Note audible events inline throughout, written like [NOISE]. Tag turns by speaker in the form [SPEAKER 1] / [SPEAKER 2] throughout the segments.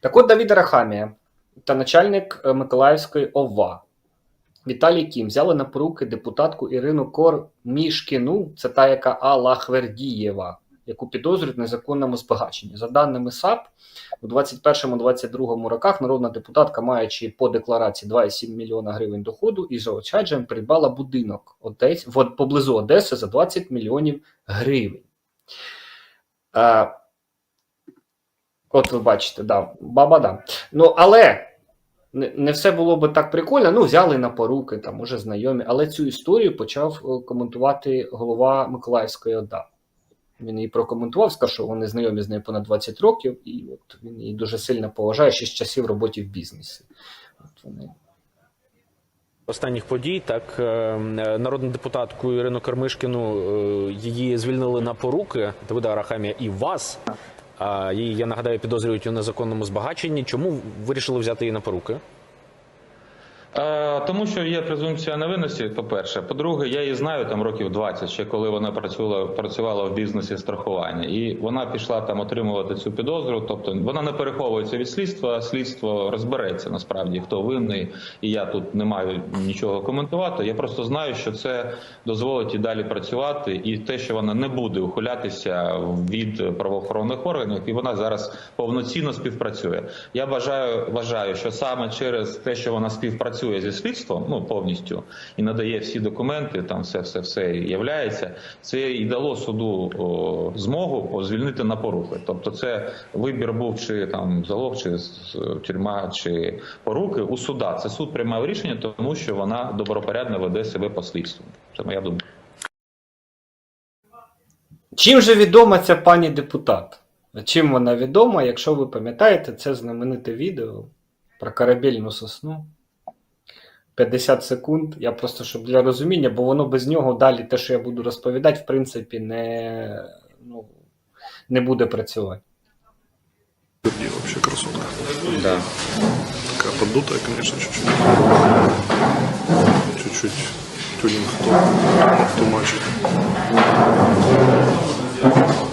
[SPEAKER 1] Так от Давід Арахамія та начальник е, Миколаївської ОВА Віталій Кім взяли на поруки депутатку Ірину Кормішкіну, це та, яка Алла Хвердієва, яку підозрюють в незаконному збагаченні. За даними САП, у 2021-2022 роках народна депутатка, маючи по декларації 2,7 мільйона гривень доходу, із заощадженням придбала будинок Одесь, поблизу Одеси за 20 мільйонів гривень. Е, от ви бачите, да, баба да. Ну, але не, все було би так прикольно. Ну, взяли на поруки, там уже знайомі. Але цю історію почав е, коментувати голова Миколаївської ОДА. Він її прокоментував, сказав, що вони знайомі з нею понад 20 років, і от він її дуже сильно поважає ще з часів роботи в бізнесі. От вони
[SPEAKER 2] Останніх подій так е, народну депутатку Ірину Кармишкіну е, її звільнили на поруки Давида Арахамія і вас. Її, я нагадаю, підозрюють у незаконному збагаченні. Чому вирішили взяти її на поруки?
[SPEAKER 3] Е, Тому що є презумпція невинності, по-перше. По-друге, я її знаю там років 20, ще коли вона працювала, працювала в бізнесі страхування. І вона пішла там отримувати цю підозру. Тобто вона не переховується від слідства, слідство розбереться насправді, хто винний. І я тут не маю нічого коментувати. Я просто знаю, що це дозволить і далі працювати, і те, що вона не буде ухилятися від правоохоронних органів, і вона зараз повноцінно співпрацює. Я бажаю, вважаю, що саме через те, що вона співпрацює зі слідством, ну повністю і надає всі документи, там все, все, все являється. Це і дало суду о, змогу звільнити на поруки. Тобто, це вибір був чи там залог, чи тюрма, чи поруки у суда. Це суд приймав рішення, тому що вона добропорядно веде себе по слідству. Це моя думка.
[SPEAKER 1] Чим же відома ця пані депутат? Чим вона відома, якщо ви пам'ятаєте, це знамените відео про корабельну сосну. 50 секунд. Я просто щоб для розуміння, бо воно без нього далі те, що я буду розповідати, в принципі, не, ну, не буде працювати.
[SPEAKER 4] Верни вообще красотка.
[SPEAKER 5] Да.
[SPEAKER 4] Такая поддутая, конечно, чуть-чуть. Чуть-чуть тюнинг то,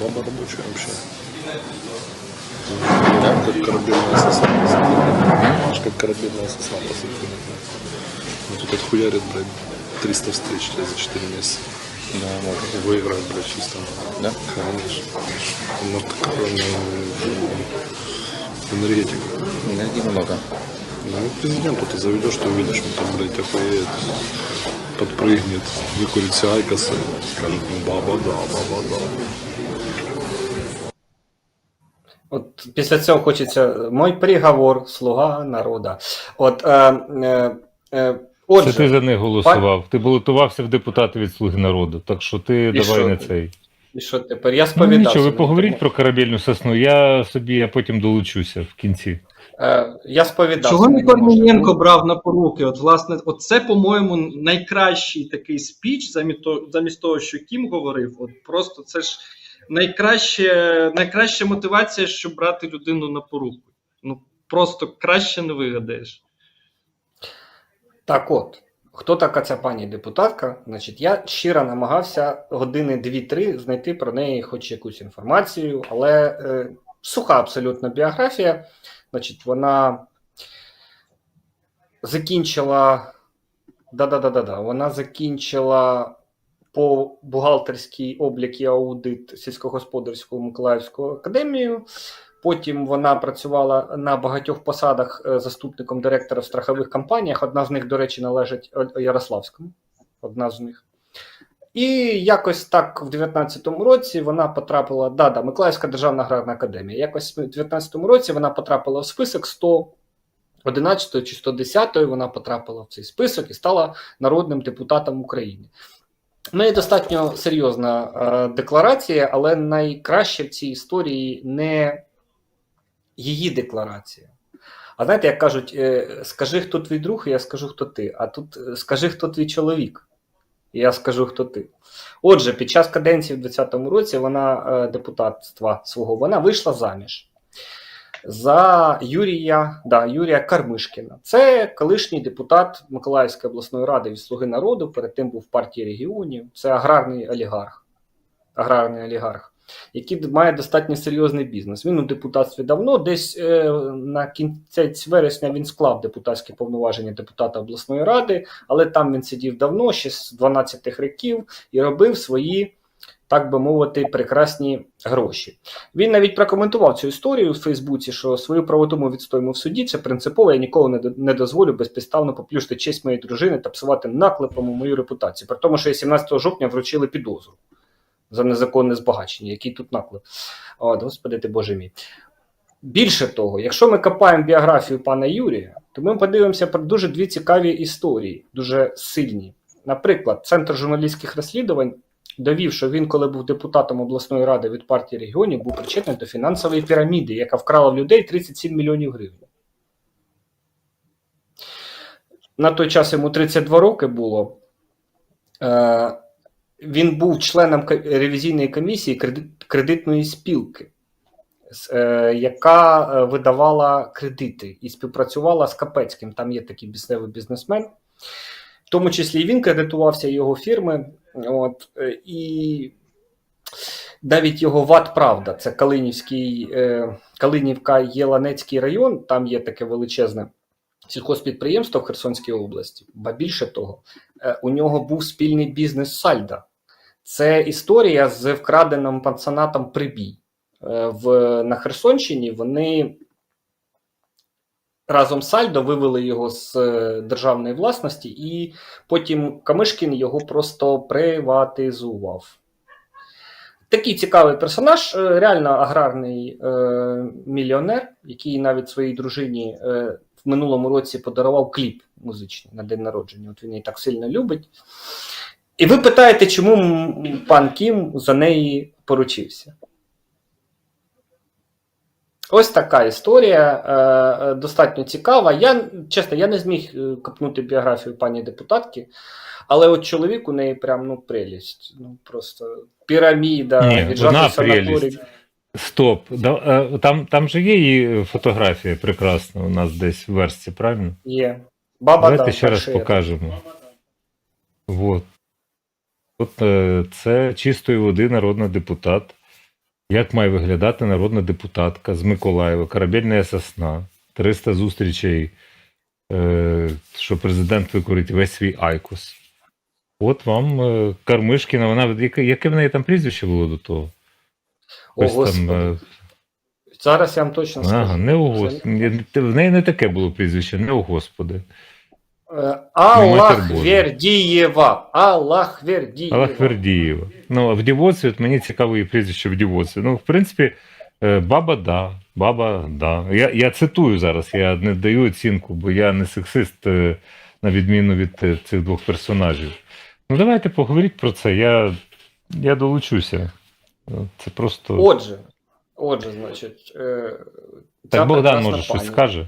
[SPEAKER 4] баба рабочая вообще. Как корабельная сосна. Знаешь, как корабельная сосна, по сути. Ну, тут отхуярит, блядь, 300 встреч за 4 месяца.
[SPEAKER 5] Да, может.
[SPEAKER 4] Выиграет, блядь, чисто.
[SPEAKER 5] Да?
[SPEAKER 4] Конечно. Ну, такая, ну, энергетика.
[SPEAKER 5] Энергии много.
[SPEAKER 4] Ну, президенту ты заведешь, ты увидишь, он там, блядь, охуеет, подпрыгнет, выкурит все айкосы, скажет, ну, баба, да, баба, да.
[SPEAKER 1] От після цього хочеться мой приговор, слуга народа. От, е, е, е, отже,
[SPEAKER 6] Це ти за них голосував. Ти балотувався в депутати від Слуги народу. Так що ти
[SPEAKER 1] І
[SPEAKER 6] давай
[SPEAKER 1] що
[SPEAKER 6] не цей.
[SPEAKER 1] і що тепер? Я
[SPEAKER 6] Ну нічого, ви поговоріть
[SPEAKER 1] тому.
[SPEAKER 6] про корабельну сосну. Я собі я потім долучуся в кінці.
[SPEAKER 1] Е, я сповідався.
[SPEAKER 7] Чого не
[SPEAKER 1] на.
[SPEAKER 7] Корнієнко брав на поруки? От, власне, от це, по-моєму, найкращий такий спіч, замість того, замість того, що Кім говорив. От просто це ж найкраще, найкраща мотивація, щоб брати людину на поруки. Ну просто краще не вигадаєш.
[SPEAKER 1] Так от, хто така ця пані депутатка? Значить, я щиро намагався години 2-3 знайти про неї хоч якусь інформацію, але е, суха абсолютно біографія. Значить, вона закінчила. Да-да-да-да-да. Вона закінчила по бухгалтерський облік і аудит сільськогосподарську Миколаївську академію. Потім вона працювала на багатьох посадах е, заступником директора в страхових компаніях. Одна з них, до речі, належить Ярославському. Одна з них. І якось так в 19-му році вона потрапила. Да, да, Миколаївська державна аграрна академія. Якось в 19-му році вона потрапила в список 111 чи 110 вона потрапила в цей список і стала народним депутатом України. У неї достатньо серйозна е, декларація, але найкраще в цій історії не її декларація. А знаєте, як кажуть, е, скажи, хто твій друг, і я скажу, хто ти. А тут е, скажи, хто твій чоловік, і я скажу, хто ти. Отже, під час каденції в 2020 році вона е, депутатства свого вона вийшла заміж. За Юрія, да, Юрія Кармишкіна. Це колишній депутат Миколаївської обласної ради від Слуги народу, перед тим був в партії регіонів. Це аграрний олігарх. Аграрний олігарх, який має достатньо серйозний бізнес. Він у депутатстві давно, десь е, на кінець вересня він склав депутатські повноваження депутата обласної ради, але там він сидів давно, ще з 12-х років, і робив свої, так би мовити, прекрасні гроші. Він навіть прокоментував цю історію в Фейсбуці, що свою правоту ми відстоїмо в суді. Це принципово. Я ніколи не, дозволю безпідставно поплюшити честь моєї дружини та псувати наклепом у мою репутацію. При тому, що їй 17 жовтня вручили підозру за незаконне збагачення. Який тут наклеп? О, господи ти боже мій. Більше того, якщо ми копаємо біографію пана Юрія, то ми подивимося про дуже дві цікаві історії, дуже сильні. Наприклад, Центр журналістських розслідувань довів, що він, коли був депутатом обласної ради від партії регіонів, був причетний до фінансової піраміди, яка вкрала в людей 37 мільйонів гривень. На той час йому 32 роки було. Е, він був членом ревізійної комісії кредитної спілки, е, яка е, видавала кредити і співпрацювала з Капецьким. Там є такий бісневий бізнесмен. В тому числі він кредитувався його фірми. От, е, і навіть його ВАД Правда, це Калинівський, е, Калинівка Єланецький район, там є таке величезне сільхозпідприємство в Херсонській області. Ба більше того, е, у нього був спільний бізнес Сальда. Це історія з вкраденим пансонатом Прибій. В, на Херсонщині вони разом з Сальдо вивели його з е, державної власності, і потім Камишкін його просто приватизував. Такий цікавий персонаж, е, реально аграрний е, мільйонер, який навіть своїй дружині е, в минулому році подарував кліп музичний на день народження. От він її так сильно любить. І ви питаєте, чому пан Кім за неї поручився? Ось така історія, е, е, достатньо цікава. Я чесно, я не зміг е, копнути біографію пані депутатки, але от чоловік у неї прям ну прелість. Ну просто піраміда,
[SPEAKER 6] вона
[SPEAKER 1] санаторій.
[SPEAKER 6] прелість. Стоп. Там, там же є її фотографія прекрасна у нас десь в версті, правильно?
[SPEAKER 1] Є. Баба
[SPEAKER 6] Давайте
[SPEAKER 1] да,
[SPEAKER 6] ще раз
[SPEAKER 1] перший.
[SPEAKER 6] покажемо. Вот. От це чистої води народний депутат. Як має виглядати народна депутатка з Миколаєва, корабельна сосна, 300 зустрічей, е, що президент викорить весь свій айкос. От вам е, Кармишкіна, вона яке, яке в неї там прізвище було до того?
[SPEAKER 1] О,
[SPEAKER 6] там, е,
[SPEAKER 1] Зараз я вам точно скажу.
[SPEAKER 6] ага, не
[SPEAKER 1] Це-
[SPEAKER 6] Господи. В неї не таке було прізвище, не о Господи.
[SPEAKER 1] Е, Аллах
[SPEAKER 6] Матір
[SPEAKER 1] Вердієва. Аллах Вердієва.
[SPEAKER 6] Аллах Вердієва. Ну, а в дівоці, от мені цікаво її прізвище в дівоці. Ну, в принципі, е, баба да. Баба да. Я, я цитую зараз, я не даю оцінку, бо я не сексист, е, на відміну від цих двох персонажів. Ну, давайте поговоріть про це. Я, я долучуся. Це просто.
[SPEAKER 1] Отже, отже, значить. Е,
[SPEAKER 6] так Богдан може щось скаже.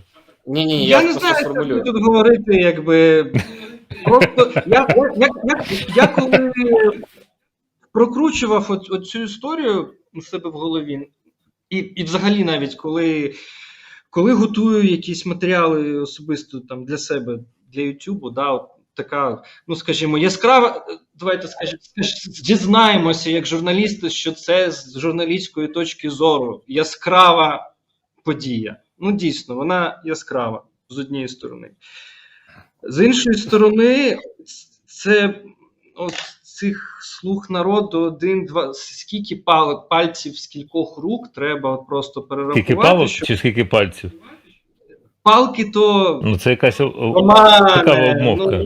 [SPEAKER 1] Ні, ні,
[SPEAKER 7] Я,
[SPEAKER 1] я,
[SPEAKER 7] не знаю, що
[SPEAKER 1] сформулюю.
[SPEAKER 7] тут говорити, якби. Просто я, я, я, я, я коли прокручував от, от цю історію у себе в голові, і, і взагалі навіть коли, коли готую якісь матеріали особисто там для себе, для Ютубу, да, от така, ну скажімо, яскрава. Давайте скажімо, дізнаємося, як журналісти, що це з журналістської точки зору яскрава подія. Ну, дійсно, вона яскрава з однієї сторони. З іншої сторони, це от цих слуг народу один, два. Скільки пал, пальців з кількох рук треба от просто перерахувати.
[SPEAKER 6] Скільки палок
[SPEAKER 7] щоб
[SPEAKER 6] чи скільки пальців?
[SPEAKER 7] палки то
[SPEAKER 6] Ну, це якась
[SPEAKER 7] Романе,
[SPEAKER 6] цікава обмовка.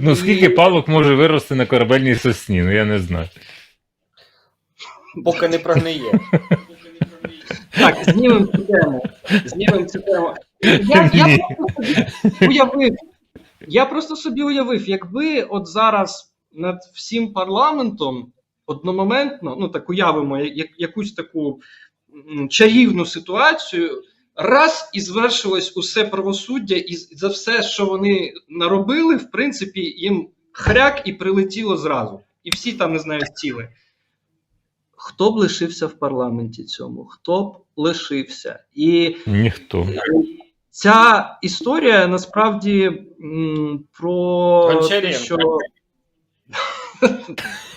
[SPEAKER 7] Ну,
[SPEAKER 6] скільки палок може вирости на корабельній сосні? Ну я не знаю.
[SPEAKER 1] Поки не прогниє.
[SPEAKER 7] Так, знімемо цю тему. Знімемо цю тему. Я, я просто собі уявив. Я просто собі уявив, якби от зараз над всім парламентом одномоментно, ну так уявимо, як, якусь таку чарівну ситуацію, раз і звершилось усе правосуддя, і за все, що вони наробили, в принципі, їм хряк і прилетіло зразу. І всі там, не знаю, стіли. Хто б лишився в парламенті цьому? Хто б лишився? І
[SPEAKER 6] Ніхто.
[SPEAKER 7] ця історія насправді м, про те, що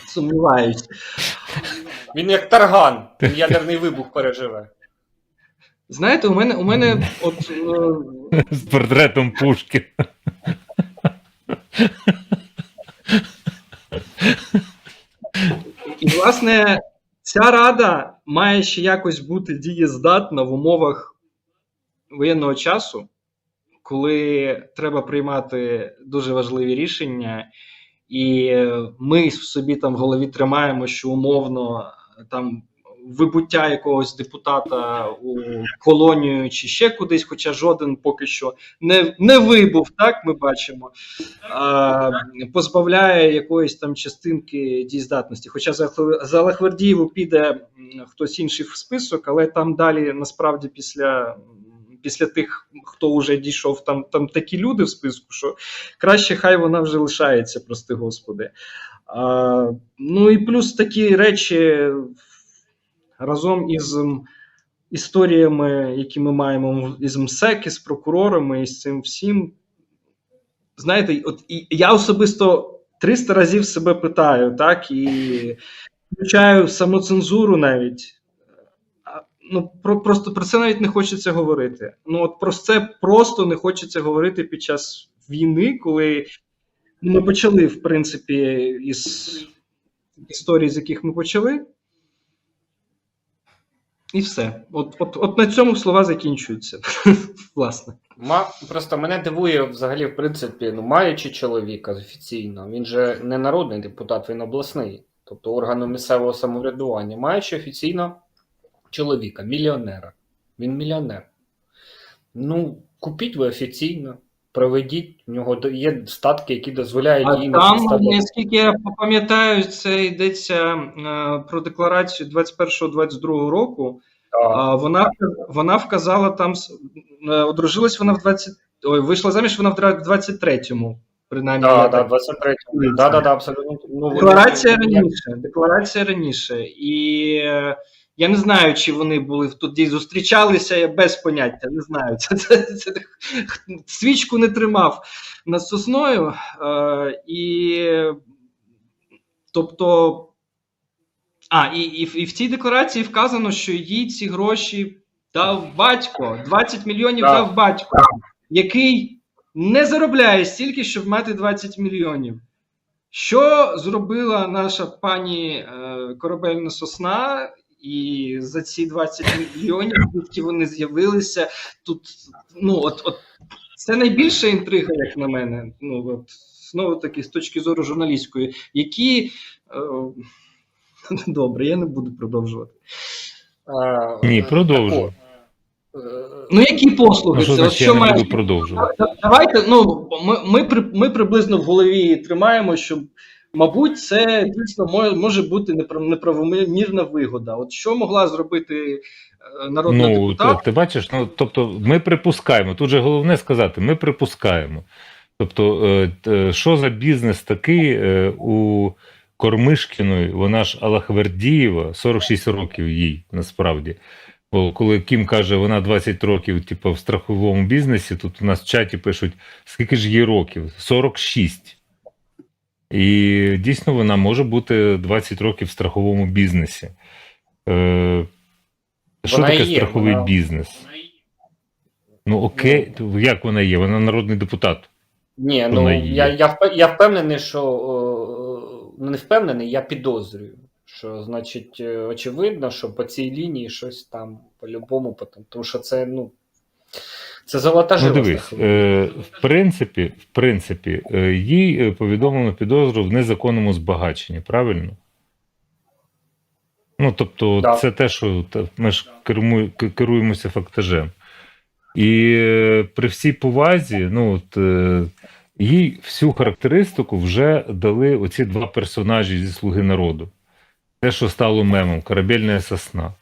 [SPEAKER 7] сумніваюсь.
[SPEAKER 1] Він як тарган, він ядерний вибух переживе.
[SPEAKER 7] Знаєте, у мене у мене от е,
[SPEAKER 6] З портретом Пушкіна.
[SPEAKER 7] І, власне, ця рада має ще якось бути дієздатна в умовах воєнного часу, коли треба приймати дуже важливі рішення, і ми ми собі там в голові тримаємо, що умовно е, там. Вибуття якогось депутата у колонію чи ще кудись, хоча жоден поки що не, не вибув, так ми бачимо а, позбавляє якоїсь там частинки дієздатності. Хоча за, за Лахвердієву піде хтось інший в список, але там далі насправді після. Після тих, хто вже дійшов, там, там такі люди в списку, що краще хай вона вже лишається, прости господи. А, ну і плюс такі речі разом із історіями, які ми маємо із МСЕК, із прокурорами, і з цим всім, знаєте, от я особисто 300 разів себе питаю, так, і включаю самоцензуру навіть. Ну, про, просто про це навіть не хочеться говорити. Ну, от про це просто не хочеться говорити під час війни, коли ми почали, в принципі, із історії, з яких ми почали. І все. От, от, от на цьому слова закінчуються. [LAUGHS] Власне.
[SPEAKER 1] Ма, просто мене дивує взагалі, в принципі, ну, маючи чоловіка офіційно, він же не народний депутат, він обласний, тобто органу місцевого самоврядування, маючи офіційно чоловіка, мільйонера. Він мільйонер. Ну, купіть ви офіційно, проведіть, в нього є статки, які дозволяють
[SPEAKER 7] А
[SPEAKER 1] їй
[SPEAKER 7] там, наскільки я пам'ятаю, це йдеться е, про декларацію 21-22 року. А вона, вона вказала там, е, одружилась вона в 20, ой, вийшла заміж вона в 23-му, принаймні.
[SPEAKER 1] так
[SPEAKER 7] так,
[SPEAKER 1] 23 Да, да, да, абсолютно. Ну,
[SPEAKER 7] Декларація раніше. Декларація раніше. І е, я не знаю, чи вони були в- тоді зустрічалися, я без поняття, не знаю. [LAUGHS] Це, це, це, свічку не тримав над сосною. Е, і тобто. А, і, і, в- і в цій декларації вказано, що їй ці гроші дав батько. 20 мільйонів
[SPEAKER 1] Так.
[SPEAKER 7] дав батько, який не заробляє стільки, щоб мати 20 мільйонів. Що зробила наша пані е, корабельна сосна, і за ці 20 мільйонів, звідки вони з'явилися, тут ну от, от це найбільша інтрига, як на мене. Ну от знову таки, з точки зору журналістської, які е, [LAUGHS] добре, я не буду продовжувати.
[SPEAKER 6] Ні, продовжуй.
[SPEAKER 1] е,
[SPEAKER 7] Ну які послуги
[SPEAKER 6] Ну, що
[SPEAKER 7] це? От що
[SPEAKER 6] я не
[SPEAKER 7] має
[SPEAKER 6] буду продовжувати?
[SPEAKER 7] Давайте, ну ми, ми, ми приблизно в голові тримаємо, що, мабуть, це дійсно може, бути неправомірна вигода. От що могла зробити е, народна
[SPEAKER 6] Ну,
[SPEAKER 7] депутат?
[SPEAKER 6] ти, ти бачиш, ну тобто, ми припускаємо. Тут же головне сказати, ми припускаємо. Тобто, е, що за бізнес такий е, у Кормишкіної, вона ж Алахвердієва, 46 років їй насправді. Бо коли Кім каже, вона 20 років, типу, в страховому бізнесі, тут у нас в чаті пишуть, скільки ж їй років? 46. І дійсно вона може бути 20 років в страховому бізнесі. Е, що
[SPEAKER 1] Вона
[SPEAKER 6] таке
[SPEAKER 1] є,
[SPEAKER 6] страховий
[SPEAKER 1] вона-
[SPEAKER 6] бізнес? Ну окей, як вона є? Вона народний депутат.
[SPEAKER 1] Ні, ну
[SPEAKER 6] Вона є.
[SPEAKER 1] я, я, я впевнений, що ну, не впевнений, я підозрюю. Що, значить, е, очевидно, що по цій лінії щось там по-любому, тому що це, ну, це золота
[SPEAKER 6] Ну дивись, е, в принципі, в принципі, е, їй е, повідомлено підозру в незаконному збагаченні, правильно? Ну, тобто,
[SPEAKER 1] Так.
[SPEAKER 6] це те, що ми ж керуємося фактажем. І е, при всій повазі, ну от е, їй всю характеристику вже дали оці два персонажі зі Слуги народу. Те, що стало мемом, корабельна сосна.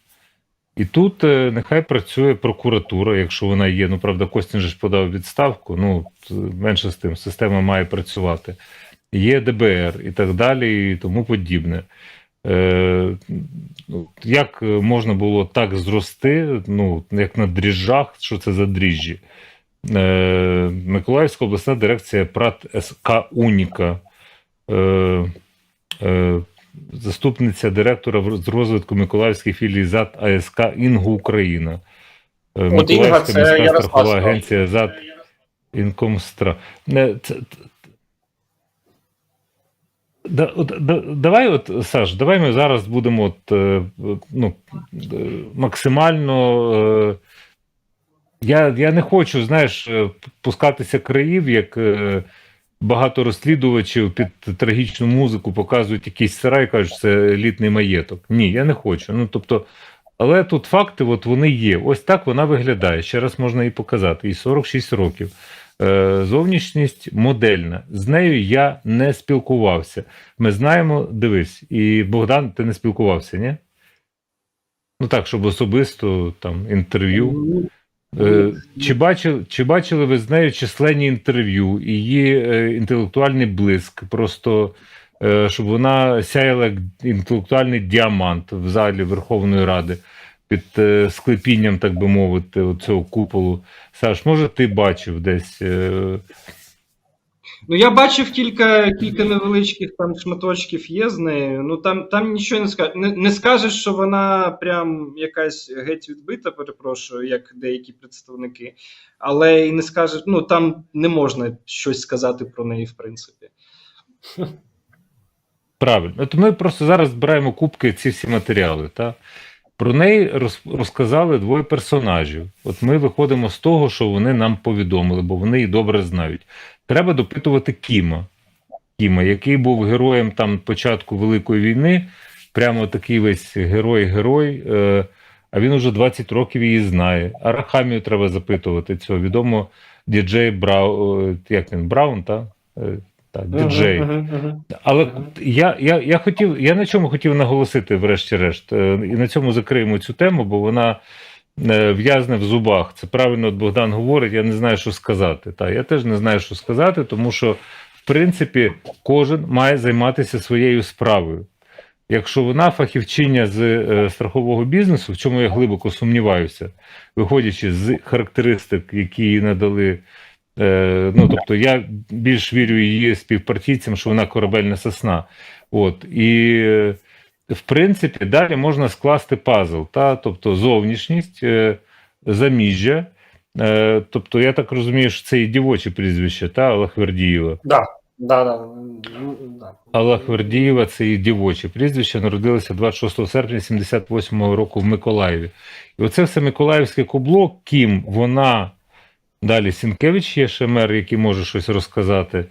[SPEAKER 6] І тут е, нехай працює прокуратура, якщо вона є. Ну, правда, Костін же ж подав відставку. Ну, менше з тим, система має працювати. Є ДБР і так далі, і тому подібне. Е, ну, як можна було так зрости, ну, як на дріжджах, що це за дріжджі? Е, Миколаївська обласна дирекція ПРАТ СК Уніка, е, е, заступниця директора з розвитку Миколаївських філій ЗАД АСК Інгу Україна. Е, Миколаївська міська страхова агенція ЗАД Інкомстра. Не, це, Да, от, да, давай, от, Саш, давай ми зараз будемо от, е, ну, е, максимально. Я, я не хочу, знаєш, пускатися країв, як е, багато розслідувачів під трагічну музику показують якийсь сарай, кажуть, це елітний маєток. Ні, я не хочу. Ну, тобто, але тут факти, от вони є. Ось так вона виглядає. Ще раз можна і показати. І 46 років. Е, Зовнішність модельна. З нею я не спілкувався. Ми знаємо, дивись, і Богдан, ти не спілкувався, ні? Ну так, щоб особисто там інтерв'ю. Е, Чи бачили, чи бачили ви з нею численні інтерв'ю, її е, інтелектуальний блиск, просто е, щоб вона сяяла як інтелектуальний діамант в залі Верховної Ради під склепінням, так би мовити, цього куполу. Саш, може, ти бачив десь.
[SPEAKER 7] Ну, я бачив кілька, кілька невеличких там шматочків є з нею. Ну там, там нічого не скажеш. Не, не скажеш, що вона прям якась геть відбита, перепрошую, як деякі представники. Але і не скажеш, ну там не можна щось сказати про неї, в принципі.
[SPEAKER 6] Правильно. От ми просто зараз збираємо кубки ці всі матеріали. Та? Про неї роз- розказали двоє персонажів. От ми виходимо з того, що вони нам повідомили, бо вони її добре знають. Треба допитувати Кіма. Кіма, який був героєм там початку Великої війни, прямо такий весь герой-герой. Е, а він уже 20 років її знає. Арахамію треба запитувати цього. Відомо діджей Брау, як він, Браун, та? Е, Так, діджей.
[SPEAKER 1] Мгм, мгм, мгм.
[SPEAKER 6] Але я, я, я хотів, я на чому хотів наголосити, врешті-решт, е, і на цьому закриємо цю тему, бо вона е, в'язне в зубах. Це правильно от Богдан говорить, я не знаю, що сказати. Та, я теж не знаю, що сказати, тому що, в принципі, кожен має займатися своєю справою. Якщо вона фахівчиня з е, страхового бізнесу, в чому я глибоко сумніваюся, виходячи з характеристик, які їй надали Е, ну, тобто я більш вірю її співпартійцям, що вона корабельна сосна. От, і, е, в принципі, далі можна скласти пазл, та? тобто зовнішність, е, заміжжя. Е, тобто, я так розумію, що це і дівоче прізвище, та Аллахвердієва.
[SPEAKER 1] Да, да, да.
[SPEAKER 6] Аллахвердієва це і дівоче прізвище, народилася 26 серпня 78 року в Миколаєві. І оце все Миколаївське кубло, ким вона. Далі Сінкевич є ще мер, який може щось розказати.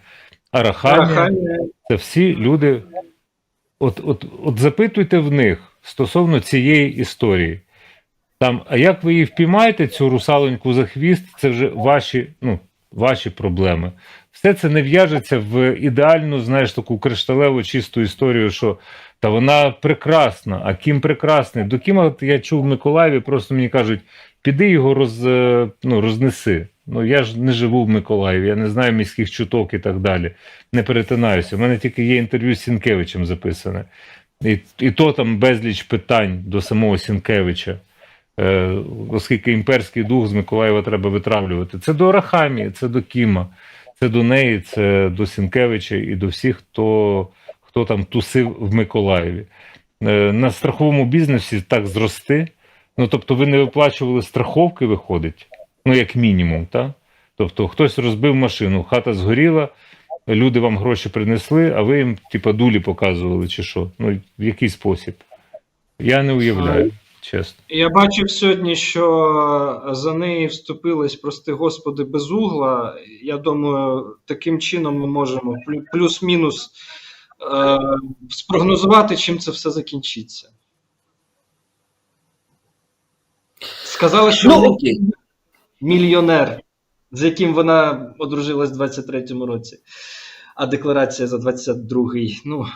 [SPEAKER 6] Арахамія.
[SPEAKER 7] Арахамія.
[SPEAKER 6] Це всі люди. От, от, от запитуйте в них стосовно цієї історії. Там, а як ви її впіймаєте, цю русалоньку за хвіст, це вже ваші, ну, ваші проблеми. Все це не в'яжеться в ідеальну, знаєш, таку кришталеву чисту історію, що та вона прекрасна, а ким прекрасний. До Кіма я чув в Миколаєві, просто мені кажуть, піди його роз, е, ну, рознеси. Ну я ж не живу в Миколаєві, я не знаю міських чуток і так далі. Не перетинаюся. У мене тільки є інтерв'ю з Сінкевичем записане. І, і то там безліч питань до самого Сінкевича. Е, оскільки імперський дух з Миколаєва треба витравлювати. Це до Арахамії, це до Кіма, це до неї, це до Сінкевича і до всіх, хто, хто там тусив в Миколаєві. Е, на страховому бізнесі так зрости. Ну, тобто, ви не виплачували страховки, виходить, ну, як мінімум, так? Тобто, хтось розбив машину, хата згоріла, люди вам гроші принесли, а ви їм, типа, дулі показували, чи що? Ну, в який спосіб? Я не уявляю, чесно.
[SPEAKER 7] Я бачив сьогодні, що за неї вступились, прости господи, без угла. Я думаю, таким чином ми можемо плюс-мінус е, спрогнозувати, чим це все закінчиться. Сказали, що
[SPEAKER 1] Ну, окей.
[SPEAKER 7] Мільйонер, з яким вона одружилась в 23-му році, а декларація за 22-й. Ну,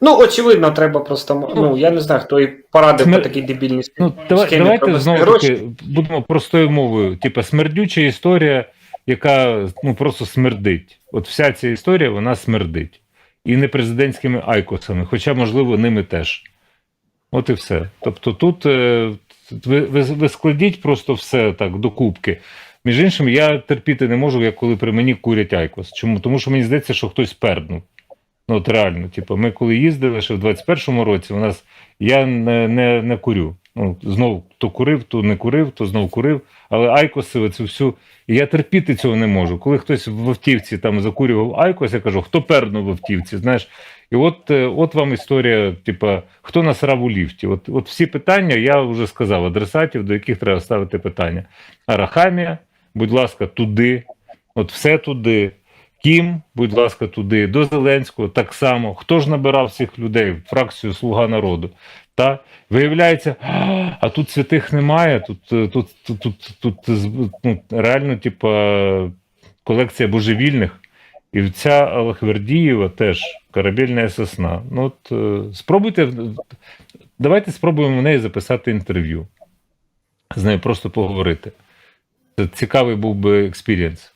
[SPEAKER 1] Ну, очевидно, треба просто. Ну, я не знаю, хто і порадив
[SPEAKER 6] Смер-
[SPEAKER 1] по такій дебільній
[SPEAKER 6] Ну, давай, давайте знову таки будемо простою мовою. Типа смердюча історія, яка ну просто смердить. От вся ця історія вона смердить. і не президентськими айкосами, хоча, можливо, ними теж. От і все. Тобто тут е, ви, ви, ви складіть просто все так докупки. Між іншим, я терпіти не можу, як коли при мені курять айкос. Чому? Тому що мені здається, що хтось перднув. Ну, от реально, типу, ми коли їздили ще в 21-му році, у нас я не, не, не курю. Ну, знов то курив, то не курив, то знов курив. Але айкоси, оцю всю. І я терпіти цього не можу. Коли хтось в автівці там закурював айкос, я кажу, хто пернув в автівці, знаєш. І от, е, от вам історія, типа, хто насрав у ліфті. От, от всі питання я вже сказав адресатів, до яких треба ставити питання. Арахамія, будь ласка, туди, от все туди. Кім, будь ласка, туди, до Зеленського так само. Хто ж набирав цих людей фракцію Слуга народу? Та виявляється, «А, тут святих немає. Тут, е, тут, тут, тут, тут з- ну, реально, типа, колекція божевільних. І ця Аллахвердієва теж корабельна сосна. Ну, от, е, спробуйте, давайте спробуємо в неї записати інтерв'ю. З нею просто поговорити. Це цікавий був би експірієнс.